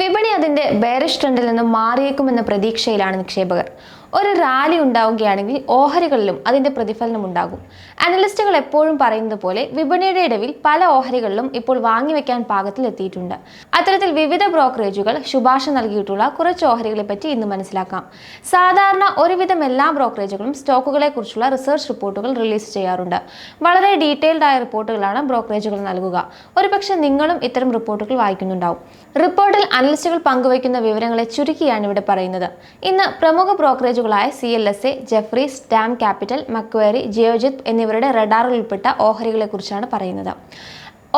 വിപണി അതിന്റെ ബേറിഷ് ട്രെൻഡിൽ നിന്നും മാറിയേക്കുമെന്ന പ്രതീക്ഷയിലാണ് നിക്ഷേപകർ. ഒരു റാലി ഉണ്ടാവുകയാണെങ്കിൽ ഓഹരികളിലും അതിന്റെ പ്രതിഫലനം ഉണ്ടാകും. അനലിസ്റ്റുകൾ എപ്പോഴും പറയുന്നത് പോലെ വിപണിയുടെ ഇടവിൽ പല ഓഹരികളിലും ഇപ്പോൾ വാങ്ങിവെക്കാൻ പാകത്തിൽ എത്തിയിട്ടുണ്ട്. അത്തരത്തിൽ വിവിധ ബ്രോക്കറേജുകൾ ശുപാർശ നൽകിയിട്ടുള്ള കുറച്ച് ഓഹരികളെ പറ്റി ഇന്ന് മനസ്സിലാക്കാം. സാധാരണ ഒരുവിധം എല്ലാ ബ്രോക്കറേജുകളും സ്റ്റോക്കുകളെ കുറിച്ചുള്ള റിസർച്ച് റിപ്പോർട്ടുകൾ റിലീസ് ചെയ്യാറുണ്ട്. വളരെ ഡീറ്റെയിൽഡ് ആയ റിപ്പോർട്ടുകളാണ് ബ്രോക്കറേജുകൾ നൽകുക. ഒരുപക്ഷെ നിങ്ങളും ഇത്തരം റിപ്പോർട്ടുകൾ വായിക്കുന്നുണ്ടാവും. റിപ്പോർട്ടിൽ അനലിസ്റ്റുകൾ പങ്കുവയ്ക്കുന്ന വിവരങ്ങളെ ചുരുക്കിയാണ് ഇവിടെ പറയുന്നത്. ഇന്ന് പ്രമുഖ ബ്രോക്കറേജുകളായ C L S A Jefferies സ്റ്റാം capital Macquarie Geojit എന്നിവരുടെ റഡാറിൽ ഉൾപ്പെട്ട ഓഹരികളെക്കുറിച്ചാണ് പറയുന്നത്.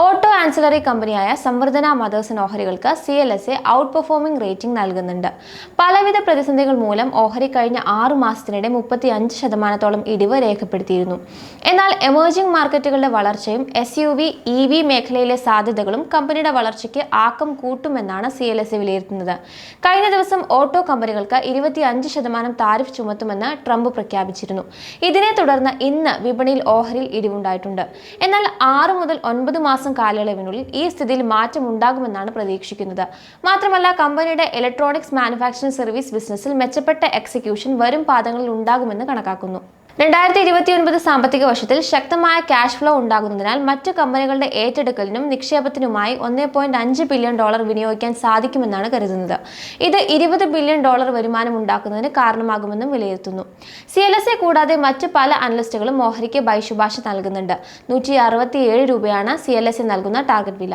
ഓട്ടോ ആൻസിലറി കമ്പനിയായ Samvardhana Motherson ഓഹരികൾക്ക് C L S A outperforming rating നൽകുന്നുണ്ട്. പലവിധ പ്രതിസന്ധികൾ മൂലം ഓഹരി കഴിഞ്ഞ ആറു മാസത്തിനിടെ മുപ്പത്തി അഞ്ച് ശതമാനത്തോളം ഇടിവ് രേഖപ്പെടുത്തിയിരുന്നു. എന്നാൽ എമേർജിംഗ് മാർക്കറ്റുകളുടെ വളർച്ചയും S U V E V മേഖലയിലെ സാധ്യതകളും കമ്പനിയുടെ വളർച്ചയ്ക്ക് ആക്കം കൂട്ടുമെന്നാണ് സി എൽ എസ് എ വിലയിരുത്തുന്നത്. കഴിഞ്ഞ ദിവസം ഓട്ടോ കമ്പനികൾക്ക് ഇരുപത്തി അഞ്ച് ശതമാനം താരിഫ് ചുമത്തുമെന്ന് ട്രംപ് പ്രഖ്യാപിച്ചിരുന്നു. ഇതിനെ തുടർന്ന് ഇന്ന് വിപണിയിൽ ഓഹരിയിൽ ഇടിവുണ്ടായിട്ടുണ്ട്. എന്നാൽ ആറ് മുതൽ ഒൻപത് മാസം കാലയളവിനുള്ളിൽ ഈ സ്ഥിതിയിൽ മാറ്റം ഉണ്ടാകുമെന്നാണ് പ്രതീക്ഷിക്കുന്നത്. മാത്രമല്ല കമ്പനിയുടെ ഇലക്ട്രോണിക്സ് മാനുഫാക്ചറിംഗ് സർവീസ് ബിസിനസ്സിൽ മെച്ചപ്പെട്ട എക്സിക്യൂഷൻ വരും പാദങ്ങളിൽ ഉണ്ടാകുമെന്ന് കണക്കാക്കുന്നു. രണ്ടായിരത്തി ഇരുപത്തിയൊൻപത് സാമ്പത്തിക വർഷത്തിൽ ശക്തമായ ക്യാഷ് ഫ്ലോ ഉണ്ടാകുന്നതിനാൽ മറ്റ് കമ്പനികളുടെ ഏറ്റെടുക്കലിനും നിക്ഷേപത്തിനുമായി ഒന്നേ പോയിന്റ് അഞ്ച് ബില്യൺ ഡോളർ വിനിയോഗിക്കാൻ സാധിക്കുമെന്നാണ് കരുതുന്നത്. ഇത് ഇരുപത് ബില്യൺ ഡോളർ വരുമാനം ഉണ്ടാക്കുന്നതിന് കാരണമാകുമെന്നും വിലയിരുത്തുന്നു. സി എൽ എസ് എ കൂടാതെ മറ്റ് പല അനലിസ്റ്റുകളും ഓഹരിക്ക് ബൈശുപാശ നൽകുന്നുണ്ട്. നൂറ്റി അറുപത്തിയേഴ് രൂപയാണ് സി എൽ എസ് എ നൽകുന്ന ടാർഗറ്റ് വില.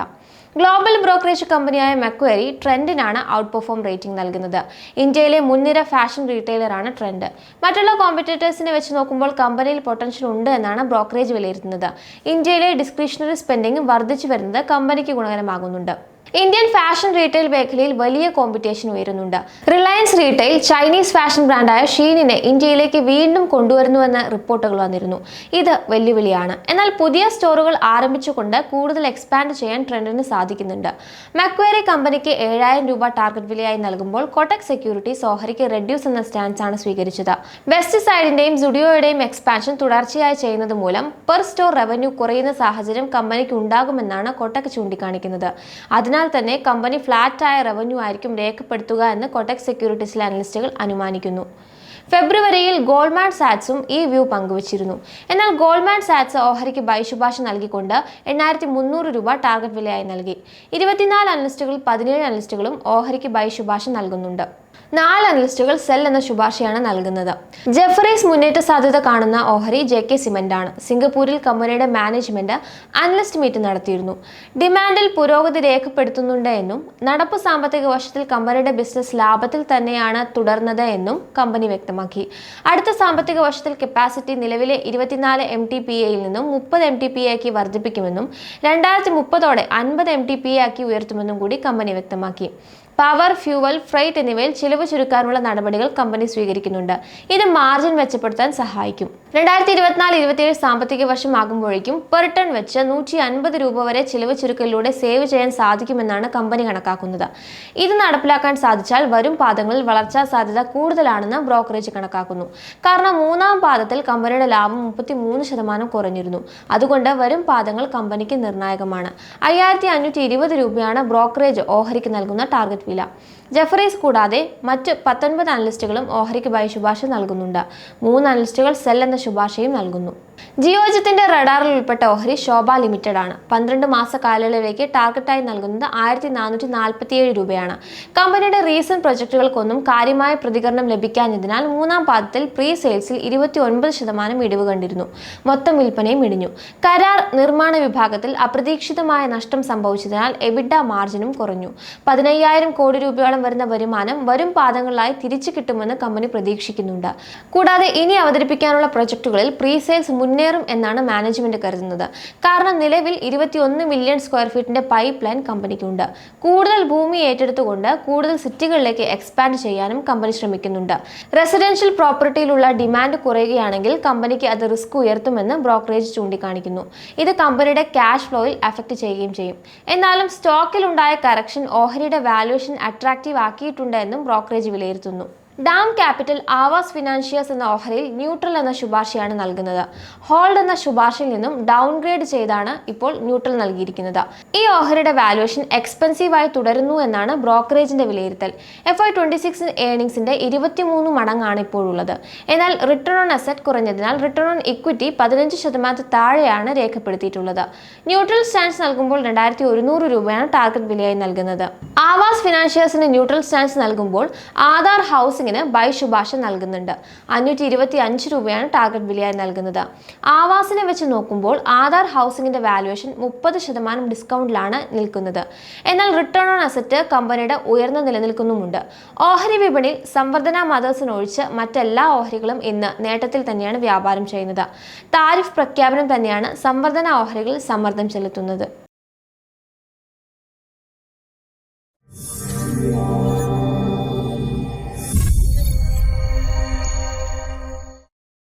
ഗ്ലോബൽ ബ്രോക്കറേജ് കമ്പനിയായ മെക്വേരി ട്രെൻഡിനാണ് ഔട്ട് പെർഫോം റേറ്റിംഗ് നൽകുന്നത്. ഇന്ത്യയിലെ മുൻനിര ഫാഷൻ റീറ്റെയിലറാണ് ട്രെൻഡ്. മറ്റുള്ള കോമ്പറ്റേറ്റേഴ്സിനെ വെച്ച് നോക്കുമ്പോൾ കമ്പനിയിൽ പൊട്ടൻഷ്യൽ ഉണ്ട് എന്നാണ് ബ്രോക്കറേജ് വിലയിരുത്തുന്നത്. ഇന്ത്യയിലെ ഡിസ്ക്രിഷണറി സ്പെൻഡിംഗ് വർദ്ധിച്ചു വരുന്നത് കമ്പനിക്ക് ഗുണകരമാകുന്നുണ്ട്. ഇന്ത്യൻ ഫാഷൻ റീറ്റെയിൽ മേഖലയിൽ വലിയ കോമ്പറ്റീഷൻ ഉയരുന്നുണ്ട്. റിലയൻസ് റീറ്റെയിൽ ചൈനീസ് ഫാഷൻ ബ്രാൻഡായ ഷീനിനെ ഇന്ത്യയിലേക്ക് വീണ്ടും കൊണ്ടുവരുന്നുവെന്ന റിപ്പോർട്ടുകൾ വന്നിരുന്നു. ഇത് വെല്ലുവിളിയാണ്. എന്നാൽ പുതിയ സ്റ്റോറുകൾ ആരംഭിച്ചുകൊണ്ട് കൂടുതൽ എക്സ്പാൻഡ് ചെയ്യാൻ ട്രെൻഡിന് സാധിക്കുന്നുണ്ട്. മക്വേറി കമ്പനിക്ക് ഏഴായിരം രൂപ ടാർഗറ്റ് വിലയായി നൽകുമ്പോൾ കൊട്ടക് സെക്യൂരിറ്റി സോഹരിക്ക് റെഡ്യൂസ് എന്ന സ്റ്റാൻസ് ആണ് സ്വീകരിച്ചത്. വെസ്റ്റ് സൈഡിന്റെയും സുഡിയോയുടെയും എക്സ്പാൻഷൻ തുടർച്ചയായി ചെയ്യുന്നത് മൂലം പെർ സ്റ്റോർ റവന്യൂ കുറയുന്ന സാഹചര്യം കമ്പനിക്ക് ഉണ്ടാകുമെന്നാണ് കൊട്ടക് ചൂണ്ടിക്കാണിക്കുന്നത്. അതിനാൽ തന്നെ കമ്പനി ഫ്ലാറ്റായ റവന്യൂ ആയിരിക്കും രേഖപ്പെടുത്തുക എന്ന് കൊട്ടക് സെക്യൂരിറ്റീസിലെ അനലിസ്റ്റുകൾ അനുമാനിക്കുന്നു. ഫെബ്രുവരിയിൽ ഗോൾഡ്മാൻ സാറ്റ്സും ഈ വ്യൂ പങ്കുവച്ചിരുന്നു. എന്നാൽ ഗോൾഡ്മാൻ സാറ്റ്സ് ഓഹരിക്ക് ബൈശുഭാഷ നൽകിക്കൊണ്ട് എണ്ണായിരത്തി മുന്നൂറ് രൂപ ടാർഗറ്റ് വിലയായി നൽകി. ഇരുപത്തിനാല് അനലിസ്റ്റുകൾ പതിനേഴ് അനലിസ്റ്റുകളും ഓഹരിക്ക് ബൈശുഭാഷ നൽകുന്നുണ്ട്. നാല് അനലിസ്റ്റുകൾ സെൽ എന്ന ശുപാർശയാണ് നൽകുന്നത്. ജെഫറീസ് മുന്നേറ്റ സാധ്യത കാണുന്ന ഓഹരി ജെ കെ സിമെന്റ് ആണ് സിംഗപ്പൂരിൽ കമ്പനിയുടെ മാനേജ്മെന്റ് അനലിസ്റ്റ് മീറ്റ് നടത്തിയിരുന്നു. ഡിമാൻഡിൽ പുരോഗതി രേഖപ്പെടുത്തുന്നുണ്ട് എന്നും നടപ്പ് സാമ്പത്തിക വർഷത്തിൽ കമ്പനിയുടെ ബിസിനസ് ലാഭത്തിൽ തന്നെയാണ് തുടർന്നത് എന്നും കമ്പനി വ്യക്തമാക്കി. അടുത്ത സാമ്പത്തിക വർഷത്തിൽ കപ്പാസിറ്റി നിലവിലെ ഇരുപത്തിനാല് എം ടി പി എയിൽ നിന്നും മുപ്പത് എം ടി പി ആക്കി വർദ്ധിപ്പിക്കുമെന്നും രണ്ടായിരത്തി മുപ്പതോടെ അൻപത് എം ടി പി ആക്കി ഉയർത്തുമെന്നും കൂടി കമ്പനി വ്യക്തമാക്കി. പവർ ഫ്യൂവൽ ഫ്രൈറ്റ് എന്നിവയിൽ ചിലവ് ചുരുക്കാനുള്ള നടപടികൾ കമ്പനി സ്വീകരിക്കുന്നുണ്ട്. ഇത് മാർജിൻ മെച്ചപ്പെടുത്താൻ സഹായിക്കും. രണ്ടായിരത്തി ഇരുപത്തിനാല് ഇരുപത്തിയേഴ് സാമ്പത്തിക വർഷം ആകുമ്പോഴേക്കും പെർ ടൺ വെച്ച് നൂറ്റി അൻപത് രൂപ വരെ ചിലവ് ചുരുക്കലിലൂടെ സേവ് ചെയ്യാൻ സാധിക്കുമെന്നാണ് കമ്പനി കണക്കാക്കുന്നത്. ഇത് നടപ്പിലാക്കാൻ സാധിച്ചാൽ വരും പാദങ്ങളിൽ വളർച്ചാ സാധ്യത കൂടുതലാണെന്ന് ബ്രോക്കറേജ് കണക്കാക്കുന്നു. കാരണം മൂന്നാം പാദത്തിൽ കമ്പനിയുടെ ലാഭം മുപ്പത്തി മൂന്ന് ശതമാനം കുറഞ്ഞിരുന്നു. അതുകൊണ്ട് വരും പാദങ്ങൾ കമ്പനിക്ക് നിർണായകമാണ്. അയ്യായിരത്തി അഞ്ഞൂറ്റി ഇരുപത് രൂപയാണ് ബ്രോക്കറേജ് ഓഹരിക്ക് നൽകുന്ന ടാർഗറ്റ് വില ജെഫറീസ് കൂടാതെ മറ്റ് പത്തൊൻപത് അനലിസ്റ്റുകളും ഓഹരിക്ക് ബൈ ശുപാർശ നൽകുന്നുണ്ട്. മൂന്ന് അനലിസ്റ്റുകൾ സെൽ എന്ന ശുപാർശയും നൽകുന്നു. ജിയോജിത്തിന്റെ റഡാറിൽ ഉൾപ്പെട്ട ഓഹരി ശോഭ ലിമിറ്റഡ് ആണ്. പന്ത്രണ്ട് മാസ കാലയളവിലേക്ക് ടാർഗറ്റായി നൽകുന്നത് ആയിരത്തി നാനൂറ്റി നാൽപ്പത്തിയേഴ് രൂപയാണ്. കമ്പനിയുടെ റീസെന്റ് പ്രൊജക്ടുകൾക്കൊന്നും കാര്യമായ പ്രതികരണം ലഭിക്കാഞ്ഞതിനാൽ മൂന്നാം പാദത്തിൽ പ്രീ സെയിൽസിൽ ഇരുപത്തി ഒൻപത് ശതമാനം ഇടിവ് കണ്ടിരുന്നു. മൊത്തം വിൽപ്പനയും ഇടിഞ്ഞു. കരാർ നിർമ്മാണ വിഭാഗത്തിൽ അപ്രതീക്ഷിതമായ നഷ്ടം സംഭവിച്ചതിനാൽ എബിഡ മാർജിനും കുറഞ്ഞു. പതിനയ്യായിരം കോടി രൂപയോളം വരുന്ന വരുമാനം വരും പാദങ്ങളിലായി തിരിച്ചു കിട്ടുമെന്ന് കമ്പനി പ്രതീക്ഷിക്കുന്നുണ്ട്. കൂടാതെ ഇനി അവതരിപ്പിക്കാനുള്ള പ്രൊജക്ടുകളിൽ പ്രീ സെയിൽസ് മുന്നേറും എന്നാണ് മാനേജ്മെന്റ് കരുതുന്നത്. കാരണം നിലവിൽ ഇരുപത്തിയൊന്ന് മില്യൺ സ്ക്വയർ ഫീറ്റിന്റെ പൈപ്പ് ലൈൻ കമ്പനിക്കുണ്ട്. കൂടുതൽ ഭൂമി ഏറ്റെടുത്തുകൊണ്ട് കൂടുതൽ സിറ്റികളിലേക്ക് എക്സ്പാൻഡ് ചെയ്യാനും കമ്പനി ശ്രമിക്കുന്നുണ്ട്. റെസിഡൻഷ്യൽ പ്രോപ്പർട്ടിയിലുള്ള ഡിമാൻഡ് കുറയുകയാണെങ്കിൽ കമ്പനിക്ക് അത് റിസ്ക് ഉയർത്തുമെന്ന് ബ്രോക്കറേജ് ചൂണ്ടിക്കാണിക്കുന്നു. ഇത് കമ്പനിയുടെ ക്യാഷ് ഫ്ലോയിൽ അഫക്റ്റ് ചെയ്യുകയും ചെയ്യും. എന്നാലും സ്റ്റോക്കിൽ ഉണ്ടായ കറക്ഷൻ ഓഹരിയുടെ വാല്യുവേഷൻ അട്രാക്റ്റീവ് ആക്കിയിട്ടുണ്ട് എന്നും ബ്രോക്കറേജ് വിലയിരുത്തുന്നു. ഡാം ക്യാപിറ്റൽ ആവാസ് ഫിനാൻഷ്യസ് എന്ന ഓഹരിയിൽ ന്യൂട്രൽ എന്ന ശുപാർശയാണ് നൽകുന്നത്. ഹോൾഡ് എന്ന ശുപാർശയിൽ നിന്നും ഡൗൺഗ്രേഡ് ചെയ്താണ് ഇപ്പോൾ ന്യൂട്രൽ നൽകിയിരിക്കുന്നത്. ഈ ഓഹരിയുടെ വാലുവേഷൻ എക്സ്പെൻസീവായി തുടരുന്നു എന്നാണ് ബ്രോക്കറേജിന്റെ വിലയിരുത്തൽ. എഫ് ഐ ട്വന്റി സിക്സ് ഏണിംഗ്സിന്റെ ഇരുപത്തിമൂന്ന് മടങ്ങാണ് ഇപ്പോഴുള്ളത്. എന്നാൽ റിട്ടേൺ ഓൺ അസറ്റ് കുറഞ്ഞതിനാൽ റിട്ടേൺ ഓൺ ഇക്വിറ്റി പതിനഞ്ച് ശതമാനത്തിൽ താഴെയാണ് രേഖപ്പെടുത്തിയിട്ടുള്ളത്. ന്യൂട്രൽ സ്റ്റാൻസ് നൽകുമ്പോൾ രണ്ടായിരത്തി ഒരുന്നൂറ് രൂപയാണ് ടാർഗറ്റ് വിലയായി നൽകുന്നത്. ആവാസ് ഫിനാൻഷ്യേഴ്സിന് ന്യൂട്രൽ സ്റ്റാൻസ് നൽകുമ്പോൾ ആധാർ കൗൺസിലിംഗിന് ബൈ ശുപാർശ നൽകുന്നുണ്ട്. അഞ്ഞൂറ്റി ഇരുപത്തി അഞ്ച് രൂപയാണ് ടാർഗറ്റ് വിലയായി നൽകുന്നത്. ആവാസിനെ വെച്ച് നോക്കുമ്പോൾ ആധാർ ഹൗസിംഗിന്റെ വാലുവേഷൻ മുപ്പത് ശതമാനം ഡിസ്കൗണ്ടിലാണ് നിൽക്കുന്നത്. എന്നാൽ റിട്ടേൺ ഓൺ അസറ്റ് കമ്പനിയുടെ ഉയർന്ന നിലനിൽക്കുന്നുമുണ്ട്. ഓഹരി വിപണിയിൽ സംവർദ്ധന മദേഴ്സിനൊഴിച്ച് മറ്റെല്ലാ ഓഹരികളും ഇന്ന് നേട്ടത്തിൽ തന്നെയാണ് വ്യാപാരം ചെയ്യുന്നത്. താരിഫ് പ്രഖ്യാപനം തന്നെയാണ് സംവർദ്ധന ഓഹരികളിൽ സമ്മർദ്ദം ചെലുത്തുന്നത്.